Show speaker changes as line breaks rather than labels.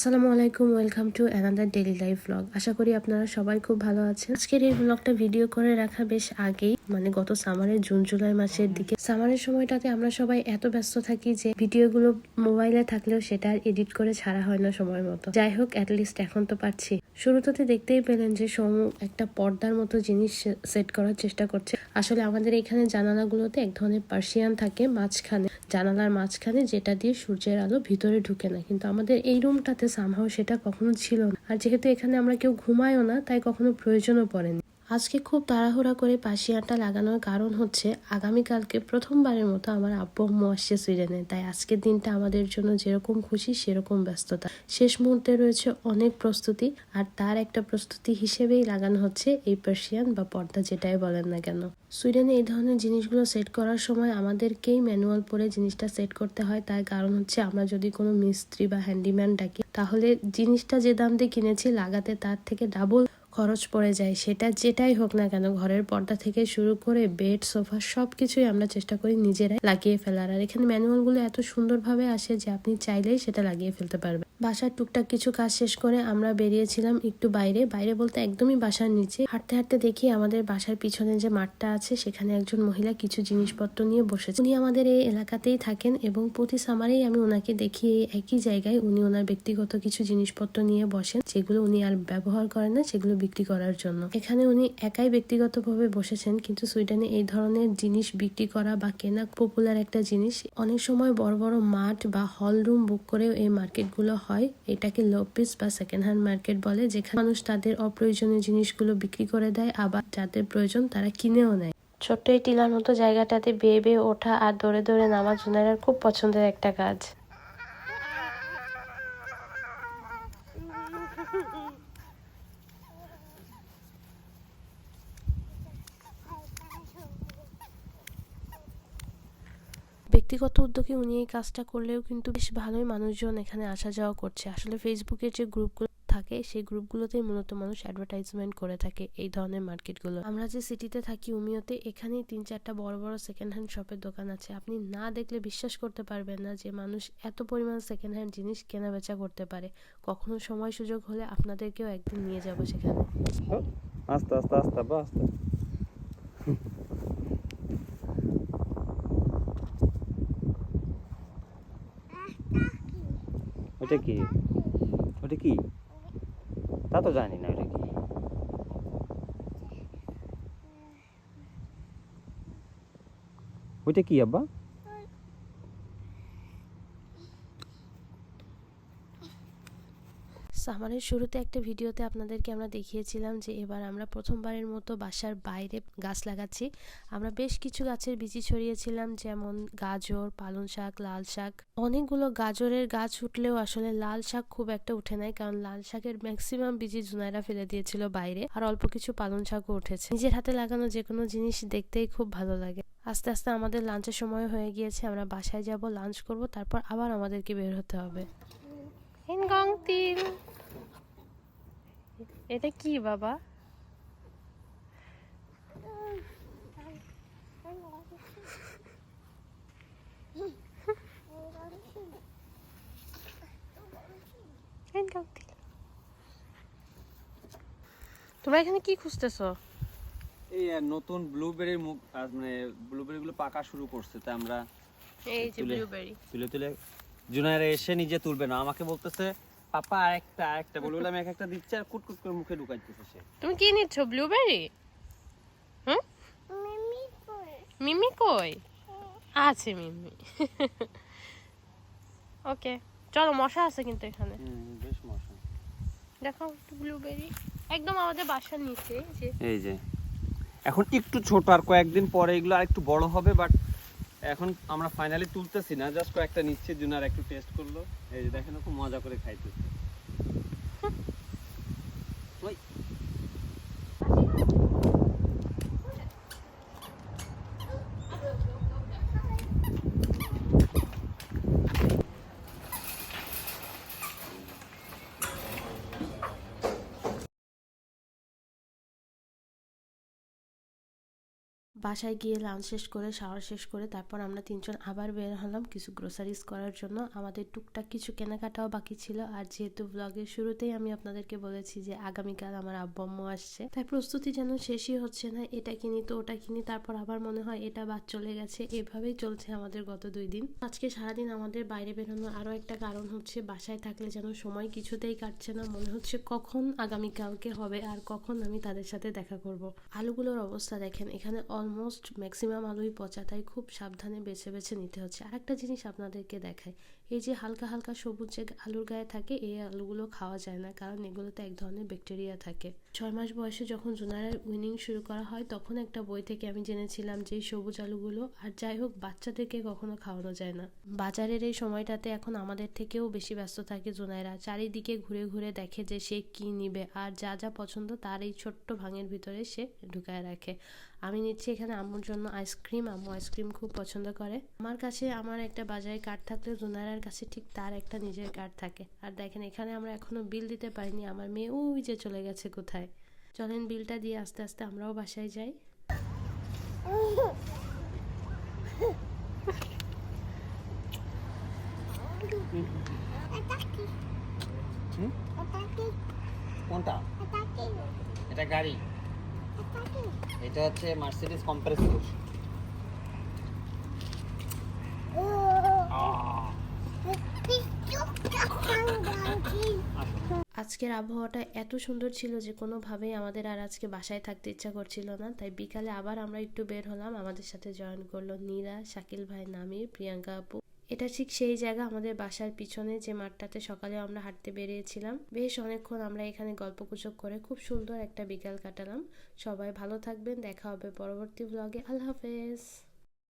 আসসালামু আলাইকুম, welcome to another daily life blog. আশা করি আপনারা সবাই খুব ভালো আছেন। আজকের এই ব্লগটা ভিডিও করে রাখা বেশ আগেই মানে গত সামারের জুন, জুলাই মাসের দিকে। সামারের সময়টাতে আমরা সবাই এত ব্যস্ত থাকি যে ভিডিওগুলো মোবাইলে থাকলেও সেটা আর এডিট করে ছাড়া হয় না সময় মতো। যাই হোক অ্যাটলিস্ট এখন তো পারছি। শুরুতে দেখতেই পেলেন যে সোমু একটা পর্দার মতো জিনিস সেট করার চেষ্টা করছে। আসলে আমাদের এখানে জানালাগুলোতে এক ধরনের পার্সিয়ান থাকে মাঝখানে। জানালার মাঝখানে যেটা দিয়ে সূর্যের আলো ভিতরে ঢুকে না। কিন্তু আমাদের এই রুমটাতে সামহাও সেটা কখনো ছিল না। আর যেহেতু এখানে আমরা কেউ ঘুমায়ও না, তাই কখনো প্রয়োজনও পড়েনি। আজকে খুব তাড়াহুড়া করে পাশিয়াটা লাগানোর কারণ হচ্ছে আগামীকালকে প্রথমবারের মতো আমার আব্বু আম্মু আসছে সুইডেনে। তাই আজকের দিনটা আমাদের জন্য যেরকম খুশি, সেরকম ব্যস্ততা। শেষ মুহূর্তে রয়েছে অনেক প্রস্তুতি আর তার একটা প্রস্তুতি হিসেবেই লাগানো হচ্ছে এই পার্সিয়ান বা পর্দা যেটাই বলেন না কেন। সুইডেনে এই ধরনের জিনিসগুলো সেট করার সময় আমাদেরকেই ম্যানুয়াল পরে জিনিসটা সেট করতে হয়। তার কারণ হচ্ছে আমরা যদি কোনো মিস্ত্রি বা হ্যান্ডিম্যান ডাকি, তাহলে জিনিসটা যে দাম দিয়ে কিনেছি, লাগাতে তার থেকে ডাবল খরচ পড়ে যায়, সেটা যেটাই হোক না কেন ঘরের পর্দা থেকে শুরু করে বেড, সোফা সব কিছুই আমরা চেষ্টা করি নিজেরাই লাগিয়ে ফেলার। আর এখানে ম্যানুয়ালগুলো এত সুন্দরভাবে আসে যে আপনি চাইলেই সেটা লাগিয়ে ফেলতে পারবেন। বাসার টুকটাক কিছু কাজ শেষ করে আমরা বেরিয়েছিলাম একটু বাইরে। বাইরে বলতে একদমই বাসার নিচে। হাঁটতে হাঁটতে দেখি আমাদের বাসার পিছনে যে মাঠটা আছে, সেখানে একজন মহিলা কিছু জিনিসপত্র নিয়ে বসেছে। উনি আমাদের এই এলাকাতেই থাকেন এবং প্রতি সামারেই আমি ওনাকে দেখি এই একই জায়গায় উনি ওনার ব্যক্তিগত কিছু জিনিসপত্র নিয়ে বসেন, যেগুলো উনি আর ব্যবহার করেন না, সেগুলো বিক্রি করার জন্য। এখানে উনি একাই ব্যক্তিগতভাবে বসেছেন, কিন্তু সুইডেনে এই ধরনের জিনিস বিক্রি করা বা কেনা পপুলার একটা জিনিস। অনেক সময় বড় বড় মাঠ বা হল রুম বুক করেও এই মার্কেটগুলো এটাকে লো পিস বা সেকেন্ড হ্যান্ড মার্কেট বলে, যেখানে মানুষ তাদের অপ্রয়োজনীয় জিনিসগুলো বিক্রি করে দেয়, আবার যাদের প্রয়োজন তারা কিনেও নেয়। ছোট্ট এই টিলার মতো জায়গাটাতে বেয়ে বেয়ে ওঠা আর দৌড়ে দৌড়ে নামা জোনার খুব পছন্দের একটা কাজ। ব্যক্তিগত উদ্যোগে উনি এই কাজটা করলেও কিন্তু বেশ ভালোই মানুষজন এখানে আসা যাওয়া করছে। আসলে ফেসবুকের যে গ্রুপগুলো থাকে, সেই গ্রুপগুলোতেই মূলত মানুষ অ্যাডভার্টাইজমেন্ট করে থাকে এই ধরনের মার্কেটগুলো আমরা যে সিটিতে থাকি উমিয়তে এখানেই তিন চারটা বড় বড় সেকেন্ড হ্যান্ড শপের দোকান আছে। আপনি না দেখলে বিশ্বাস করতে পারবেন না যে মানুষ এত পরিমাণ সেকেন্ড হ্যান্ড জিনিস কেনা বেচা করতে পারে। কখনো সময় সুযোগ হলে আপনাদেরকেও একদিন নিয়ে যাব সেখানে।
আস্তে আস্তে আস্তে আস্তে ওটা কি? ওটা কি? তা তো জানি না ওটা কি। ওইটা কি আব্বা?
সামারের শুরুতে একটা ভিডিওতে আপনাদেরকে আমরা দেখিয়েছিলাম যে এবার আমরা প্রথমবারের মতো বাসার বাইরে গাছ লাগাচ্ছি। আমরা বেশ কিছু গাছের বিচি ছড়িয়েছিলাম, যেমন গাজর, পালং শাক, লাল শাক। অনেকগুলো গাজরের গাছ উঠলেও আসলে লাল শাক খুব একটা উঠে নাই, কারণ লাল শাকের ম্যাক্সিমাম বিচি জুনাইরা ফেলে দিয়েছিল বাইরে, আর অল্প কিছু পালং শাকও উঠেছে। নিজের হাতে লাগানো যে কোনো জিনিস দেখতেই খুব ভালো লাগে। আস্তে আস্তে আমাদের লাঞ্চের সময় হয়ে গিয়েছে, আমরা বাসায় যাব, লাঞ্চ করব, তারপর আবার আমাদেরকে বের হতে হবে। এটা কি বাবা? তোমরা এখানে কি খুঁজতেছো?
এই নতুন ব্লুবেরির মুখ মানে ব্লুবেরি গুলো পাকা শুরু করছে তাই আমরা
এই যে ব্লুবেরি
তুলে তুলে জুনাইরা এসে নিজে তুলবে না। আমাকে বলতেছে পাপা আরেকটা আরেকটা বলে বলে আমি এক একটা দিচ্ছি আর কুট কুট করে মুখে ঢুকাইতেছে সে।
তুমি কি নিচ্ছ ব্লুবেরি হুম? মিমি কই? আছে মিমি। ওকে চলো মশা আছে কিন্তু এখানে।
বেশ মশা।
দেখো একটু ব্লুবেরি একদম আমাদের বাসার নিচে যে।
এই যে। এখন একটু ছোট আর কয়েকদিন পরে এগুলো আর একটু বড় হবে বাট এখন আমরা ফাইনালি তুলতেছি না জাস্ট কয়েকটা নিচ্ছে জুনার একটু টেস্ট করল। এই যে দেখেন, খুব মজা করে খাইতেছে।
বাসায় গিয়ে লাঞ্চ শেষ করে শাওয়ার শেষ করে তারপর আমরা তিনজন আবার বের হলাম কিছু গ্রোসারিজ করার জন্য। আমাদের টুকটাক কিছু কেনাকাটাও বাকি ছিল আর যেহেতু ব্লগের শুরুতেই আমি আপনাদেরকে বলেছি যে আগামীকাল আমার আব্বু, আম্মু আসছে, তাই প্রস্তুতি যেন শেষই হচ্ছে না, এটা কিনি তো ওটা কিনি, তারপর আবার মনে হয় এটা বাদ চলে গেছে, এভাবেই চলছে আমাদের গত দুই দিন। আজকে সারাদিন আমাদের বাইরে বেরোনোর আরও একটা কারণ হচ্ছে বাসায় থাকলে যেন সময় কিছুতেই কাটছে না, মনে হচ্ছে কখন আগামীকালকে হবে আর কখন আমি তাদের সাথে দেখা করব। আলুগুলোর অবস্থা দেখেন, এখানে অলমোস্ট ম্যাক্সিমাম আলুই পচা, তাই খুব সাবধানে বেছে বেছে নিতে হচ্ছে। আরেকটা জিনিস আপনাদেরকে দেখায় এই যে হালকা হালকা সবুজ যে আলুর গায়ে থাকে, এই আলুগুলো খাওয়া যায় না, কারণ এগুলোতে এক ধরনের ব্যাকটেরিয়া থাকে। ছয় মাস বয়সে যখন জুনারের উইনিং শুরু করা হয়, তখন একটা বই থেকে আমি জেনেছিলাম যে সবুজ আলুগুলো, আর যাই হোক, বাচ্চাদেরকে কখনো খাওয়ানো যায় না। বাজারের এই সময়টাতে এখন আমাদের থেকেও বেশি ব্যস্ত থাকে জুনাইরা। চারিদিকে ঘুরে ঘুরে দেখে যে সে কি নিবে, আর যা যা পছন্দ তার এই ছোট্ট ভাঙের ভিতরে সে ঢুকায় রাখে। আমি নিচ্ছি এখানে আম্মুর জন্য আইসক্রিম। আম্মু আইসক্রিম খুব পছন্দ করে। আমার কাছে আমার একটা বাজারে কার্ড থাকলে জুনারার কাছে ঠিক তার একটা নিজের কার্ড থাকে। আর দেখেন, এখানে আমরা এখনও বিল দিতে পারিনি। আমার মেয়ে ওই যে চলে গেছে কোথায়? চলেন বিলটা দিয়ে আস্তে আস্তে আমরাও বাসায় যাই।
কোনটা? এটা গাড়ি। এটা হচ্ছে মার্সিডিস কম্প্রেসর
আজকের আবহাওয়াটা এত সুন্দর ছিল যে কোনোভাবেই আমাদের আর আজকে বাসায় থাকতে ইচ্ছা করছিল না। তাই বিকালে আবার আমরা একটু বের হলাম। আমাদের সাথে জয়েন করল নীরা, শাকিল ভাই, নামির, প্রিয়াঙ্কা আপু। এটা ঠিক সেই জায়গা আমাদের বাসার পিছনে যে মাঠটাতে সকালে আমরা হাঁটতে বেরিয়েছিলাম। বেশ অনেকক্ষণ আমরা এখানে গল্পগুজব করে খুব সুন্দর একটা বিকাল কাটালাম। সবাই ভালো থাকবেন। দেখা হবে পরবর্তী ব্লগে আল্লাহ হাফেজ।